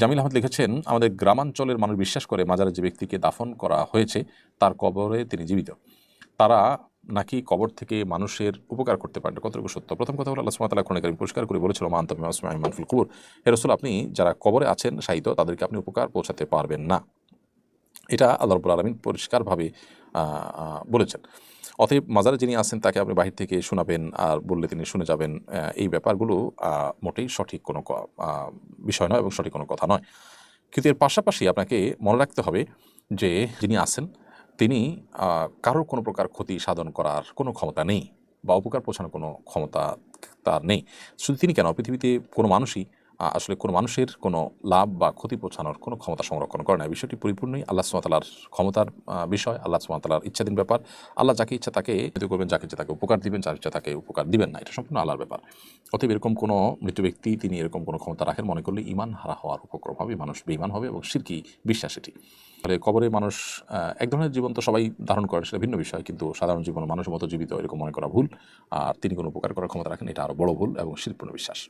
জামিল আহমদ লিখেছেন, আমাদের গ্রামাঞ্চলের মানুষ বিশ্বাস করে মাজারে যে ব্যক্তিকে দাফন করা হয়েছে, তার কবরে তিনি জীবিত। তারা নাকি কবর থেকে মানুষের উপকার করতে পারে কতটুকু সত্য? প্রথম কথা হলো, আল্লাহ সুমাতালা কোরআন কারিম পরিষ্কার করে বলেছিল মান্তম মানফুল কুবুর। এ রসুল, আপনি যারা কবরে আছেন সাহিত্য তাদেরকে আপনি উপকার পৌঁছাতে পারবেন না। এটা আল্লাহ রবুল আলমিন পরিষ্কারভাবে বলেছেন। অতএব মাজারে যিনি আছেন, তাকে আপনি বাহির থেকে শোনাবেন আর বললে তিনি শুনে যাবেন। এই ব্যাপারগুলো মোটেই সঠিক কোনো বিষয় নয় এবং সঠিক কোনো কথা নয়। কিন্তু এর পাশাপাশি আপনাকে মনে রাখতে হবে যে যিনি আছেন, তিনি কারোর কোনো প্রকার ক্ষতি সাধন করার কোনো ক্ষমতা নেই বা উপকার পৌঁছানোর কোনো ক্ষমতা তার নেই। শুধু তিনি কেন? পৃথিবীতে কোনো মানুষই আসলে কোনো মানুষের কোনো লাভ বা ক্ষতি পৌঁছানোর কোনো ক্ষমতা সংরক্ষণ করে না। বিষয়টি পরিপূর্ণই আল্লাহ সুমাতালার ক্ষমতার বিষয়। আল্লাহ সুমাতালার ইচ্ছাধীন ব্যাপার। আল্লাহ যাকে ইচ্ছা তাকে করবেন, যাকে ইচ্ছা তাকে উপকার দিবেন, যার ইচ্ছা তাকে উপকার দিবেন না। এটা সম্পূর্ণ আল্লাহর ব্যাপার। অতএব এরকম কোনো মৃত ব্যক্তি, তিনি এরকম কোনো ক্ষমতা রাখেন, মনে করলে ইমান হারা হওয়ার উপক্রম হবে, মানুষ বেইমান হবে এবং সিরকি বিশ্বাস এটি। ফলে কবরে মানুষ এক ধরনের জীবন তো সবাই ধারণ করে, সেটা ভিন্ন বিষয়। কিন্তু সাধারণ জীবন মানুষের মতো জীবিত এরকম মনে করা ভুল। আর তিনি কোনো উপকার করার ক্ষমতা রাখেন, এটা আরও বড় ভুল এবং শিল্পূর্ণ বিশ্বাস।